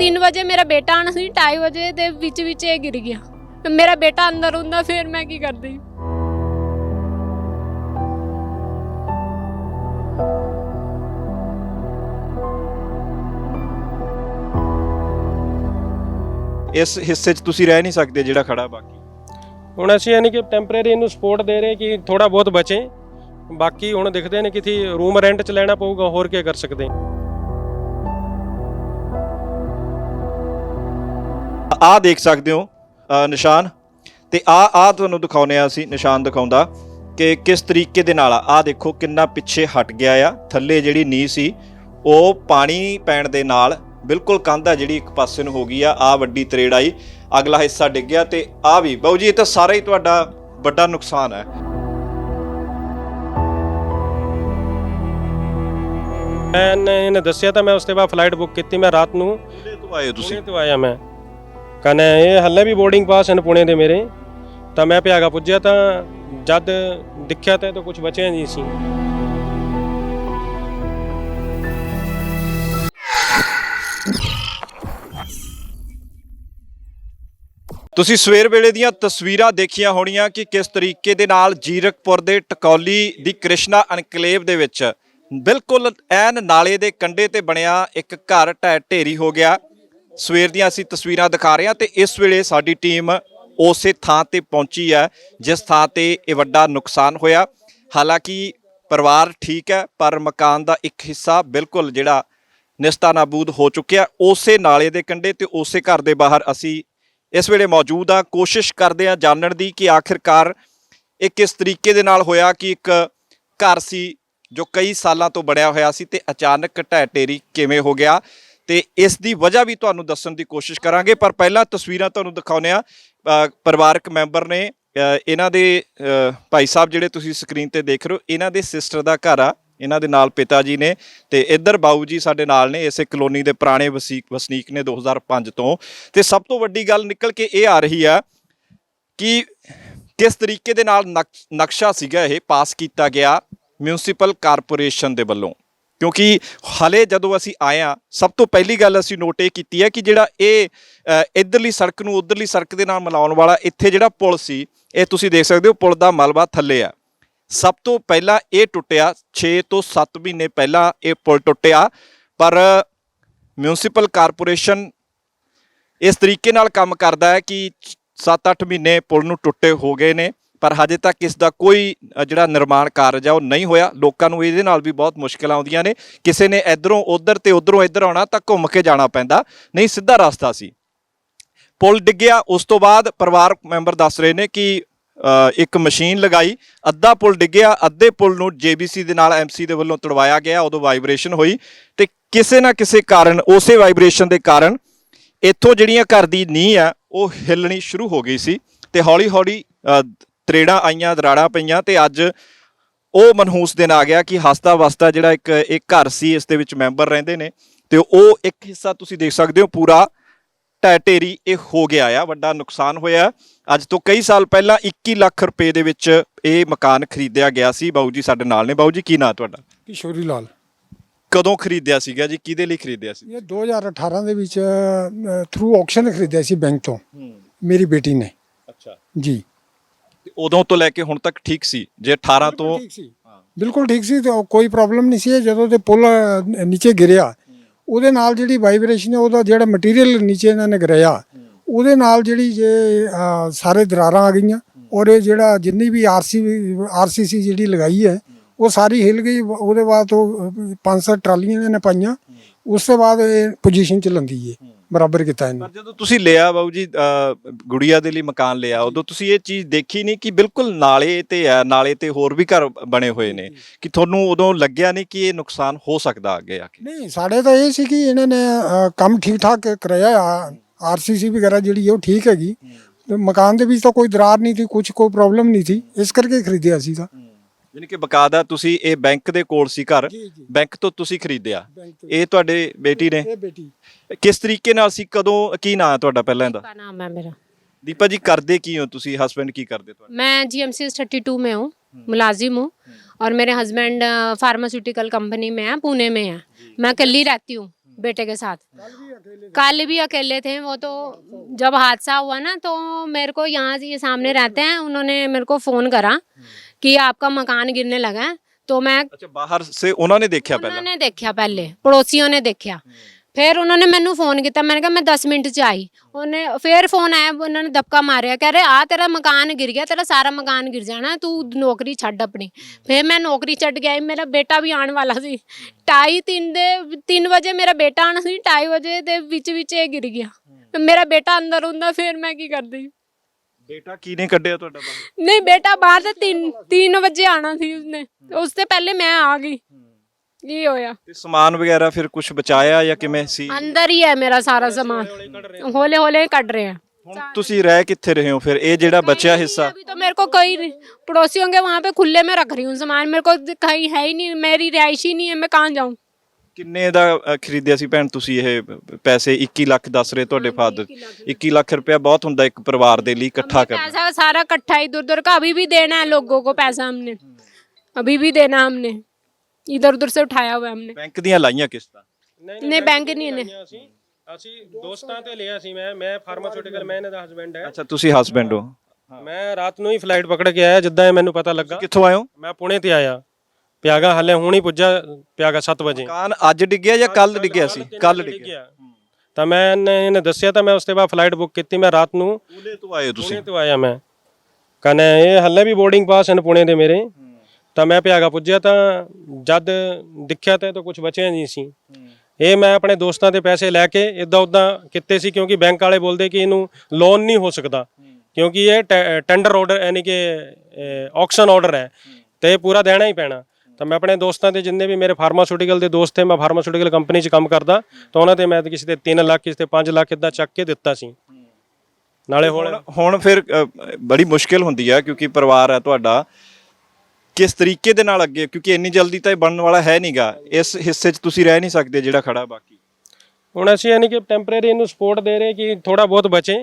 3 ਵਜੇ ਮੇਰਾ ਬੇਟਾ ਆਣਾ ਸੀ 2:30 ਵਜੇ ਦੇ ਵਿੱਚ ਵਿੱਚ ਇਹ ਗਿਰ ਗਿਆ। ਮੇਰਾ ਬੇਟਾ ਅੰਦਰ ਹੁੰਦਾ ਫਿਰ ਮੈਂ ਕੀ ਕਰਦੀ? ਇਸ ਹਿੱਸੇ 'ਚ ਤੁਸੀਂ ਰਹਿ ਨਹੀਂ ਸਕਦੇ ਜਿਹੜਾ ਖੜਾ ਬਾਕੀ। ਹੁਣ ਅਸੀਂ ਯਾਨੀ ਕਿ ਟੈਂਪਰੇਰੀ ਇਹਨੂੰ ਸਪੋਰਟ ਦੇ ਰਹੇ ਕਿ ਥੋੜਾ ਬਹੁਤ ਬਚੇ। ਬਾਕੀ ਹੁਣ ਦਿਖਦੇ ਨੇ ਕਿਥੇ ਰੂਮ ਰੈਂਟ 'ਚ ਲੈਣਾ ਪਊਗਾ ਹੋਰ ਕੀ ਕਰ ਸਕਦੇ। ਹਾਂ ਆ ਦੇਖ ਸਕਦੇ ਹੋ ਨਿਸ਼ਾਨ। ਤੇ ਆ ਆ ਤੁਹਾਨੂੰ ਦਿਖਾਉਨੇ ਆ ਅਸੀਂ ਨਿਸ਼ਾਨ ਦਿਖਾਉਂਦਾ ਕਿ ਕਿਸ ਤਰੀਕੇ ਦੇ ਨਾਲ ਆ। ਦੇਖੋ ਕਿੰਨਾ ਪਿੱਛੇ ਹਟ ਗਿਆ ਆ। ਥੱਲੇ ਜਿਹੜੀ ਨੀ ਸੀ ਉਹ ਪਾਣੀ ਪੈਣ ਦੇ ਨਾਲ ਬਿਲਕੁਲ ਕੰਧ ਆ ਜਿਹੜੀ ਇੱਕ ਪਾਸੇ ਨੂੰ ਹੋ ਗਈ ਆ। ਆ ਵੱਡੀ ਤਰੇੜ ਆਈ ਅਗਲਾ ਹਿੱਸਾ ਡਿੱਗ ਗਿਆ ਤੇ ਆ ਵੀ। ਬਾਊ ਜੀ ਇਹ ਤਾਂ ਸਾਰਾ ਹੀ ਤੁਹਾਡਾ ਵੱਡਾ ਨੁਕਸਾਨ ਹੈ। ਮੈਂ ਇਹਨੇ ਦੱਸਿਆ ਤਾਂ ਮੈਂ ਉਸ ਤੋਂ ਬਾਅਦ ਫਲਾਈਟ ਬੁੱਕ ਕੀਤੀ ਮੈਂ ਰਾਤ ਨੂੰ ਪੁਣੇ ਤੋਂ ਆਏ ਹੋ ਤੁਸੀਂ? ਪੁਣੇ ਤੋਂ ਆਇਆ ਮੈਂ। ਕਨੇ ਇਹ ਹੱਲੇ ਵੀ ਬੋਰਡਿੰਗ ਪਾਸ ਹਨ ਪੁਣੇ ਦੇ ਮੇਰੇ। ਤਾਂ ਮੈਂ ਭਿਆਗਾ ਪੁੱਜਿਆ ਤਾਂ ਜਦ ਦਿਖਿਆ ਤਾਂ ਤਾਂ ਕੁਝ ਬਚਿਆ ਨਹੀਂ ਸੀ। ਤੁਸੀਂ ਸਵੇਰ ਵੇਲੇ ਦੀਆਂ ਤਸਵੀਰਾਂ ਦੇਖੀਆਂ ਹੋਣੀਆਂ ਕਿ ਕਿਸ ਤਰੀਕੇ ਦੇ ਨਾਲ ਜੀਰਕਪੁਰ ਦੇ ਟਕੌਲੀ ਦੀ ਕ੍ਰਿਸ਼ਨਾ ਅਨਕਲੇਵ ਦੇ ਵਿੱਚ ਬਿਲਕੁਲ ਐਨ ਨਾਲੇ ਦੇ ਕੰਢੇ ਤੇ ਬਣਿਆ ਇੱਕ ਘਰ ਢਹਿ ਢੇਰੀ ਹੋ ਗਿਆ। ਸਵੇਰ ਦੀਆਂ ਅਸੀਂ ਤਸਵੀਰਾਂ ਦਿਖਾ ਰਹੇ ਹਾਂ ਤੇ ਇਸ ਵੇਲੇ ਸਾਡੀ ਟੀਮ ਉਸੇ ਥਾਂ ਤੇ ਪਹੁੰਚੀ ਹੈ, ਜਿਸ ਥਾਂ ਤੇ ਇਹ ਵੱਡਾ ਨੁਕਸਾਨ ਹੋਇਆ। ਹਾਲਾਂਕਿ ਪਰਿਵਾਰ ਠੀਕ ਹੈ, ਪਰ ਮਕਾਨ ਦਾ ਇੱਕ ਹਿੱਸਾ ਬਿਲਕੁਲ ਜਿਹੜਾ ਨਿਸਤਾ ਨਾਬੂਦ ਹੋ ਚੁੱਕਿਆ। ਉਸੇ ਨਾਲੇ ਦੇ ਕੰਢੇ ਤੇ ਉਸੇ ਘਰ ਦੇ ਬਾਹਰ ਅਸੀਂ ਇਸ ਵੇਲੇ ਮੌਜੂਦ ਆ ਕੋਸ਼ਿਸ਼ ਕਰਦੇ ਆ ਜਾਣਨ ਦੀ ਕਿ ਆਖਿਰਕਾਰ ਇਹ ਕਿਸ ਤਰੀਕੇ ਦੇ ਨਾਲ ਹੋਇਆ ਕਿ ਇੱਕ ਘਰ ਸੀ ਜੋ ਕਈ ਸਾਲਾਂ ਤੋਂ ਬਣਿਆ ਹੋਇਆ ਸੀ ਤੇ ਅਚਾਨਕ ਢਹਿ ਢੇਰੀ ਕਿਵੇਂ ਹੋ ਗਿਆ। ਤੇ ਇਸ ਦੀ ਵਜ੍ਹਾ ਵੀ ਤੁਹਾਨੂੰ ਦੱਸਣ ਦੀ ਕੋਸ਼ਿਸ਼ ਕਰਾਂਗੇ, ਪਰ ਪਹਿਲਾਂ ਤਸਵੀਰਾਂ ਤੁਹਾਨੂੰ ਦਿਖਾਉਂਦੇ ਆ ਪਰਿਵਾਰਕ ਮੈਂਬਰ ਨੇ ਇਹਨਾਂ ਦੇ ਭਾਈ ਸਾਹਿਬ ਜਿਹੜੇ ਤੁਸੀਂ ਸਕਰੀਨ ਤੇ ਦੇਖ ਰਹੇ ਹੋ, ਇਹਨਾਂ ਦੇ ਸਿਸਟਰ ਦਾ ਘਰ ਆ, ਇਹਨਾਂ ਦੇ ਨਾਲ ਪਿਤਾ ਜੀ ਨੇ ਤੇ ਇੱਧਰ ਬਾਊ ਜੀ ਸਾਡੇ ਨਾਲ ਨੇ, ਇਸੇ ਕਲੋਨੀ ਦੇ ਪੁਰਾਣੇ ਵਸੀਕ ਵਸਨੀਕ ਨੇ 2005 ਤੋਂ। ਤੇ ਸਭ ਤੋਂ ਵੱਡੀ ਗੱਲ ਨਿਕਲ ਕੇ ਇਹ ਆ ਰਹੀ ਆ ਕਿ ਕਿਸ ਤਰੀਕੇ ਦੇ ਨਾਲ ਨਕਸ਼- ਨਕਸ਼ਾ ਸੀਗਾ ਇਹ, ਪਾਸ ਕੀਤਾ ਗਿਆ ਮਿਊਨਿਸਪਲ ਕਾਰਪੋਰੇਸ਼ਨ ਦੇ ਵੱਲੋਂ। ਕਿਉਂਕਿ ਹਲੇ ਜਦੋਂ ਅਸੀਂ ਆਏ ਆ ਸਭ ਤੋਂ ਪਹਿਲੀ ਗੱਲ ਅਸੀਂ ਨੋਟ ਇਹ ਕੀਤੀ ਹੈ ਕਿ ਜਿਹੜਾ ਇਹ ਅ, ਇੱਧਰਲੀ ਸੜਕ ਨੂੰ ਉੱਧਰਲੀ ਸੜਕ ਦੇ ਨਾਲ ਮਿਲਾਉਣ ਵਾਲਾ ਇੱਥੇ ਜਿਹੜਾ ਪੁਲ ਸੀ ਇਹ ਤੁਸੀਂ ਦੇਖ ਸਕਦੇ ਹੋ ਪੁਲ ਦਾ ਮਲਬਾ ਥੱਲੇ ਆ। ਸਭ ਤੋਂ ਪਹਿਲਾਂ ਇਹ ਟੁੱਟਿਆ 6 ਤੋਂ 7 ਮਹੀਨੇ ਪਹਿਲਾਂ ਇਹ ਪੁਲ ਟੁੱਟਿਆ ਪਰ ਮਿਊਨਿਸਪਲ ਕਾਰਪੋਰੇਸ਼ਨ ਇਸ ਤਰੀਕੇ ਨਾਲ ਕੰਮ ਕਰਦਾ ਹੈ ਕਿ 7-8 ਮਹੀਨੇ ਪੁਲ ਨੂੰ ਟੁੱਟੇ ਹੋ ਗਏ ਨੇ। ਪਰ ਹਜੇ ਤੱਕ ਇਸ ਦਾ ਕੋਈ ਜਿਹੜਾ ਨਿਰਮਾਣ ਕਾਰਜ ਆ, ਉਹ ਨਹੀਂ ਹੋਇਆ। ਲੋਕਾਂ ਨੂੰ ਇਹਦੇ ਨਾਲ ਵੀ ਬਹੁਤ ਮੁਸ਼ਕਲਾਂ ਆਉਂਦੀਆਂ ਨੇ। ਕਿਸੇ ਨੇ ਇਧਰੋਂ ਉਧਰ ਤੇ ਉਧਰੋਂ ਇੱਧਰ ਆਉਣਾ ਤਾਂ ਘੁੰਮ ਕੇ ਜਾਣਾ ਪੈਂਦਾ। ਨਹੀਂ, ਸਿੱਧਾ ਰਸਤਾ ਸੀ। ਪੁਲ ਡਿੱਗਿਆ ਉਸ ਤੋਂ ਬਾਅਦ ਪਰਿਵਾਰਕ ਮੈਂਬਰ ਦੱਸ ਰਹੇ ਨੇ ਕਿ ਇੱਕ ਮਸ਼ੀਨ ਲਗਾਈ। ਅੱਧਾ ਪੁਲ ਡਿੱਗਿਆ ਅੱਧੇ ਪੁਲ ਨੂੰ ਜੀਬੀਸੀ ਦੇ ਨਾਲ ਐਮਸੀ ਦੇ ਵੱਲੋਂ ਤੜਵਾਇਆ ਗਿਆ। ਉਦੋਂ ਵਾਈਬ੍ਰੇਸ਼ਨ ਹੋਈ। ਤੇ ਕਿਸੇ ਨਾ ਕਿਸੇ ਕਾਰਨ, ਉਸੇ ਵਾਈਬ੍ਰੇਸ਼ਨ ਦੇ ਕਾਰਨ ਇੱਥੋਂ ਜਿਹੜੀਆਂ ਘਰ ਦੀ ਨੀਂਹ ਆ, ਉਹ ਹਿੱਲਣੀ ਸ਼ੁਰੂ ਹੋ ਗਈ ਸੀ। ਤੇ ਹੌਲੀ ਹੌਲੀ ਤਰੇੜਾਂ ਆਈਆਂ ਦਰਾੜਾਂ ਪਈਆਂ ਤੇ ਅੱਜ ਉਹ ਮਨਹੂਸ ਦਿਨ ਆ ਗਿਆ ਕਿ ਹੱਸਦਾ ਵਸਦਾ ਜਿਹੜਾ ਇੱਕ ਇੱਕ ਘਰ ਸੀ ਇਸ ਦੇ ਵਿੱਚ ਮੈਂਬਰ ਰਹਿੰਦੇ ਨੇ ਤੇ ਉਹ ਇੱਕ ਹਿੱਸਾ ਤੁਸੀਂ ਦੇਖ ਸਕਦੇ ਹੋ ਪੂਰਾ ਢੇਰੀ ਇਹ ਹੋ ਗਿਆ ਆ ਵੱਡਾ ਨੁਕਸਾਨ ਹੋਇਆ। ਅੱਜ ਤੋਂ ਕਈ ਸਾਲ ਪਹਿਲਾਂ 21 ਲੱਖ ਰੁਪਏ ਦੇ ਵਿੱਚ ਇਹ ਮਕਾਨ ਖਰੀਦਿਆ ਗਿਆ ਸੀ। ਬਾਊ ਜੀ ਸਾਡੇ ਨਾਲ ਨੇ। ਬਾਊ ਜੀ ਕੀ ਨਾਂ ਤੁਹਾਡਾ? ਕਿਸ਼ੋਰੀ ਲਾਲ। ਕਦੋਂ ਖਰੀਦਿਆ ਸੀਗਾ ਜੀ? ਕਿਹਦੇ ਲਈ ਖਰੀਦਿਆ ਸੀ? ਇਹ 2018 ਦੇ ਵਿੱਚ ਥਰੂ ਆਕਸ਼ਨ ਖਰੀਦਿਆ ਸੀ ਬੈਂਕ ਤੋਂ। ਮੇਰੀ ਬੇਟੀ ਨੇ। ਅੱਛਾ। ਜੀ। ਉਦੋਂ ਤੋਂ ਲੈ ਕੇ ਹੁਣ ਤੱਕ ਠੀਕ ਸੀ ਜੇ 18 ਤੋਂ ਠੀਕ ਸੀ। ਬਿਲਕੁਲ ਠੀਕ ਸੀ ਤੇ ਉਹ ਕੋਈ ਪ੍ਰੋਬਲਮ ਨਹੀਂ ਸੀ ਜਦੋਂ ਤੇ ਪੁਲ ਅ, ਨੀਚੇ ਗਿਰਿਆ ਉਹਦੇ ਨਾਲ ਜਿਹੜੀ ਵਾਈਬ੍ਰੇਸ਼ਨ ਹੈ ਉਹਦਾ ਜਿਹੜਾ ਮਟੀਰੀਅਲ ਨੀਚੇ ਇਹਨਾਂ ਨੇ ਗਿਰਿਆ ਉਹਦੇ ਨਾਲ ਜਿਹੜੀ ਜੇ ਅ, ਸਾਰੇ ਦਰਾਰਾਂ ਆ ਗਈਆਂ ਔਰ ਇਹ ਜਿਹੜਾ ਜਿੰਨੀ ਵੀ ਆਰਸੀ ਆਰਸੀਸੀ ਜਿਹੜੀ ਲਗਾਈ ਹੈ ਉਹ ਸਾਰੀ ਹਿੱਲ ਗਈ ਉਹਦੇ ਬਾਅਦ ਉਹ ਅ, ਪੰਜ ਸੱਤ ਟਰਾਲੀਆਂ ਇਹਨਾਂ ਨੇ ਪਾਈਆਂ ਉਸ ਤੋਂ ਬਾਅਦ ਇਹ ਪੋਜੀਸ਼ਨ ਚ ਲੰਦੀ ਹੈ ਬਰਾਬਰ ਕੀਤਾ ਇਹਨੇ। ਪਰ ਜਦੋਂ ਤੁਸੀਂ ਲਿਆ ਬਾਊ ਜੀ ਅ, ਗੁੜੀਆ ਦੇ ਲਈ ਮਕਾਨ ਲਿਆ ਉਦੋਂ ਤੁਸੀਂ ਇਹ ਚੀਜ਼ ਦੇਖੀ ਨਹੀਂ ਕਿ ਬਿਲਕੁਲ ਨਾਲੇ ਤੇ ਹੈ ਨਾਲੇ ਤੇ ਹੋਰ ਵੀ ਘਰ ਬਣੇ ਹੋਏ ਨੇ ਕਿ ਤੁਹਾਨੂੰ ਉਦੋਂ ਲੱਗਿਆ ਨਹੀਂ ਕਿ ਇਹ ਨੁਕਸਾਨ ਹੋ ਸਕਦਾ ਅੱਗੇ ਆ ਕੇ? ਨਹੀਂ ਸਾਡੇ ਤਾਂ ਇਹ ਸੀ ਕਿ ਇਹਨਾਂ ਨੇ ਅ, ਕੰਮ ਠੀਕ ਠਾਕ ਕਰਾਇਆ ਆਰਸੀਸੀ ਵਗੈਰਾ ਜਿਹੜੀ ਹੈ ਉਹ ਠੀਕ ਹੈਗੀ। ਤੇ ਮਕਾਨ ਦੇ ਵਿੱਚ ਤਾਂ ਕੋਈ ਦਰਾਰ ਨਹੀਂ ਸੀ ਕੁਝ ਕੋਈ ਪ੍ਰੋਬਲਮ ਨਹੀਂ ਸੀ ਇਸ ਕਰਕੇ ਖਰੀਦਿਆ ਸੀਗਾ। ਯਾਨੀ ਕਿ ਬਕਾਇਦਾ ਤੁਸੀਂ ਇਹ ਬੈਂਕ ਦੇ ਕੋਲ ਸੀ ਘਰ ਜੀ ਜੀ ਬੈਂਕ ਤੋਂ ਤੁਸੀਂ ਖਰੀਦਿਆ ਬੈਂਕ ਤੋਂ ਇਹ ਤੁਹਾਡੇ ਬੇਟੀ ਨੇ ਇਹ ਬੇਟੀ ਕਿਸ ਤਰੀਕੇ ਨਾਲ ਸੀ ਕਦੋਂ ਕੀ ਨਾਂ ਹੈ ਤੁਹਾਡਾ ਪਹਿਲਾਂ ਇਹਦਾ का नाम है मेरा ਦੀਪਾ ਜੀ ਕਰਦੇ ਕੀ ਹੋ ਤੁਸੀਂ ਹਸਬੰਡ ਕੀ ਕਰਦੇ ਤੁਹਾਡੇ मैं G M C thirty two में हूँ मुलाजिम हूँ और मेरे हस्बैंड फार्मास्यूटिकल कंपनी में है पुणे में है मैं अकेली रहती हूँ बेटे के साथ कल भी अकेले थे वो तो जब हादसा हुआ ना तो मेरे को यहाँ से ये सामने रहते हैं उन्होंने मेरे को फ़ोन करा कि आपका मकान गिरने लगा है तो मैं ਅੱਛਾ ਬਾਹਰ ਸੇ ਉਹਨਾਂ ਨੇ ਦੇਖਿਆ ਪਹਿਲਾਂ उन्होंने देखा पहले पड़ोसियों ने देखा फिर उन्होंने मैनू फोन किया मैंने कहा मैं 10 मिनट च आई उन्हें फिर फोन आया उन्होंने दबका मारिया कह रहे आ तेरा मकान गिर गया तेरा सारा मकान गिर जाना तू नौकरी छड़ अपनी फिर मैं नौकरी छड़ के आई मेरा बेटा भी ਆਉਣ ਵਾਲਾ ਸੀ ਢਾਈ ਤਿੰਨ ਦੇ 3 ਵਜੇ ਮੇਰਾ ਬੇਟਾ ਆਉਣਾ ਸੀ ਢਾਈ ਵਜੇ ਦੇ ਵਿੱਚ ਵਿੱਚ ਇਹ ਗਿਰ ਗਿਆ ਮੇਰਾ ਬੇਟਾ ਅੰਦਰ ਹੁੰਦਾ ਫਿਰ ਮੈਂ ਕੀ ਕਰਦੀ ਬੇਟਾ ਕੀ ਨੇ ਕੱਢਿਆ ਤੁਹਾਡਾ ਬਾਹਰ ਨਹੀਂ ਬੇਟਾ ਬਾਹਰ ਤੇ 3 3 ਵਜੇ ਆਣਾ ਸੀ ਉਸਨੇ ਉਸ ਤੋਂ ਪਹਿਲੇ ਮੈਂ ਆ ਗਈ ਇਹ ਹੋਇਆ ਤੇ ਸਮਾਨ ਵਗੈਰਾ ਫਿਰ ਕੁਝ ਬਚਾਇਆ ਜਾਂ ਕਿਵੇਂ ਸੀ ਅੰਦਰ ਹੀ ਹੈ ਮੇਰਾ ਸਾਰਾ ਸਮਾਨ ਹੌਲੇ ਹੌਲੇ ਕੱਢ ਰਹੇ हैं ਹੁਣ ਤੁਸੀਂ ਰਹਿ ਕਿੱਥੇ ਰਹੇ ਹੋ ਫਿਰ ਇਹ ਜਿਹੜਾ ਬਚਿਆ ਹਿੱਸਾ अभी तो मेरे को कई पड़ोसियों के वहाँ पे खुले में रख रही हूँ सामान मेरे को कहीं है ही नहीं मेरी रिहाइश ही नहीं है मैं कहाँ जाऊँ ਕਿੰਨੇ ਦਾ ਅ, ਖਰੀਦਿਆ ਸੀ ਭੈਣ ਤੁਸੀਂ ਇਹ ਪੈਸੇ 21 ਲੱਖ ਦੱਸ ਰਹੇ ਤੁਹਾਡੇ ਫਾਦਰ 21 ਲੱਖ ਰੁਪਇਆ ਬਹੁਤ ਹੁੰਦਾ ਇੱਕ ਪਰਿਵਾਰ ਦੇ ਲਈ ਇਕੱਠਾ ਕਰਨਾ पैसा सारा इकट्ठा इधर उधर का अभी भी देना है लोगों को पैसा हमने अभी भी देना हमने इधर उधर से उठाया हुआ है हमने ਬੈਂਕ ਦੀਆਂ ਲਾਈਆਂ ਕਿਸ਼ਤਾਂ नहीं बैंक नहीं है ਅਸੀਂ ਅਸੀਂ ਦੋਸਤਾਂ ਤੇ ਲਿਆ ਸੀ ਮੈਂ ਮੈਂ ਫਾਰਮਾਸਿਊਟੀਕਲ ਮੈਂ ਇਹਨਾਂ ਦਾ ਹਸਬੈਂਡ ਹੈ ਅੱਛਾ ਤੁਸੀਂ ਹਸਬੈਂਡ ਹੋ ਮੈਂ ਰਾਤ ਨੂੰ ਹੀ ਫਲਾਈਟ ਪਕੜ ਕੇ ਆਇਆ ਜਿੱਦਾਂ ਇਹ ਮੈਨੂੰ ਪਤਾ ਲੱਗਾ ਕਿੱਥੋਂ ਆਏ ਹੋ ਮੈਂ ਪੁਣੇ ਤੇ ਆਇਆ ਪਿਆਗਾ ਹਲੇ ਹੁਣ ਹੀ ਪੁੱਜਾ ਪਿਆਗਾ 7 ਵਜੇ। ਮਕਾਨ ਅੱਜ ਡਿੱਗਿਆ ਜਾਂ ਕੱਲ ਡਿੱਗਿਆ ਸੀ? ਕੱਲ ਡਿੱਗਿਆ। ਤਾਂ ਮੈਂ ਇਹਨੇ ਦੱਸਿਆ ਤਾਂ ਮੈਂ ਉਸ ਤੋਂ ਬਾਅਦ ਫਲਾਈਟ ਬੁੱਕ ਕੀਤੀ ਮੈਂ ਰਾਤ ਨੂੰ ਪੂਲੇ ਤੋਂ ਆਏ ਤੁਸੀਂ? ਪੁਣੇ ਤੋਂ ਆਇਆ ਮੈਂ। ਕਹਨੇ ਇਹ ਹੱਲੇ ਵੀ ਬੋਰਡਿੰਗ ਪਾਸ ਹਨ ਪੁਣੇ ਦੇ ਮੇਰੇ। ਤਾਂ ਮੈਂ ਪਿਆਗਾ ਪੁੱਜਿਆ ਤਾਂ ਜਦ ਦੇਖਿਆ ਤਾਂ ਤਾਂ ਕੁਝ ਬਚਿਆ ਨਹੀਂ ਸੀ। ਇਹ ਮੈਂ ਆਪਣੇ ਦੋਸਤਾਂ ਦੇ ਪੈਸੇ ਲੈ ਕੇ ਇਦਾਂ ਉਦਾਂ ਕੀਤੇ ਸੀ ਕਿਉਂਕਿ ਬੈਂਕ ਵਾਲੇ ਬੋਲਦੇ ਕਿ ਇਹਨੂੰ ਲੋਨ ਨਹੀਂ ਹੋ ਸਕਦਾ। ਕਿਉਂਕਿ ਇਹ ਟੈਂਡਰ ਆਰਡਰ ਯਾਨੀ ਕਿ ਆਕਸ਼ਨ ਆਰਡਰ ਹੈ। ਤੇ ਇਹ ਪੂਰਾ ਦੇਣਾ ਹੀ ਪੈਣਾ। ਤਾਂ ਮੈਂ ਆਪਣੇ ਦੋਸਤਾਂ ਦੇ ਜਿੰਨੇ ਵੀ ਮੇਰੇ ਫਾਰਮਾਸਿਊਟੀਕਲ ਦੇ ਦੋਸਤ ਹੈ ਮੈਂ ਫਾਰਮਾਸਿਊਟੀਕਲ ਕੰਪਨੀ 'ਚ ਕੰਮ ਕਰਦਾ ਤਾਂ ਉਹਨਾਂ ਤੇ ਮੈਂ ਕਿਸੇ ਤੇ 3 ਲੱਖ ਕਿਸੇ ਤੇ 5 ਲੱਖ ਇਦਾਂ ਚੱਕ ਕੇ ਦਿੱਤਾ ਸੀ। ਨਾਲੇ ਹੁਣ ਹੁਣ ਫਿਰ ਬੜੀ ਮੁਸ਼ਕਿਲ ਹੁੰਦੀ ਹੈ ਕਿਉਂਕਿ ਪਰਿਵਾਰ ਹੈ ਤੁਹਾਡਾ। ਕਿਸ ਤਰੀਕੇ ਦੇ ਨਾਲ ਅੱਗੇ ਕਿਉਂਕਿ ਇੰਨੀ ਜਲਦੀ ਤਾਂ ਇਹ ਬਣਨ ਵਾਲਾ ਹੈ ਨਹੀਂਗਾ ਇਸ ਹਿੱਸੇ 'ਚ ਤੁਸੀਂ ਰਹਿ ਨਹੀਂ ਸਕਦੇ ਜਿਹੜਾ ਖੜਾ ਬਾਕੀ। ਹੁਣ ਅਸੀਂ ਯਾਨੀ ਕਿ ਟੈਂਪਰੇਰੀ ਇਹਨੂੰ ਸਪੋਰਟ ਦੇ ਰਹੇ ਕਿ ਥੋੜਾ ਬਹੁਤ ਬਚੇ।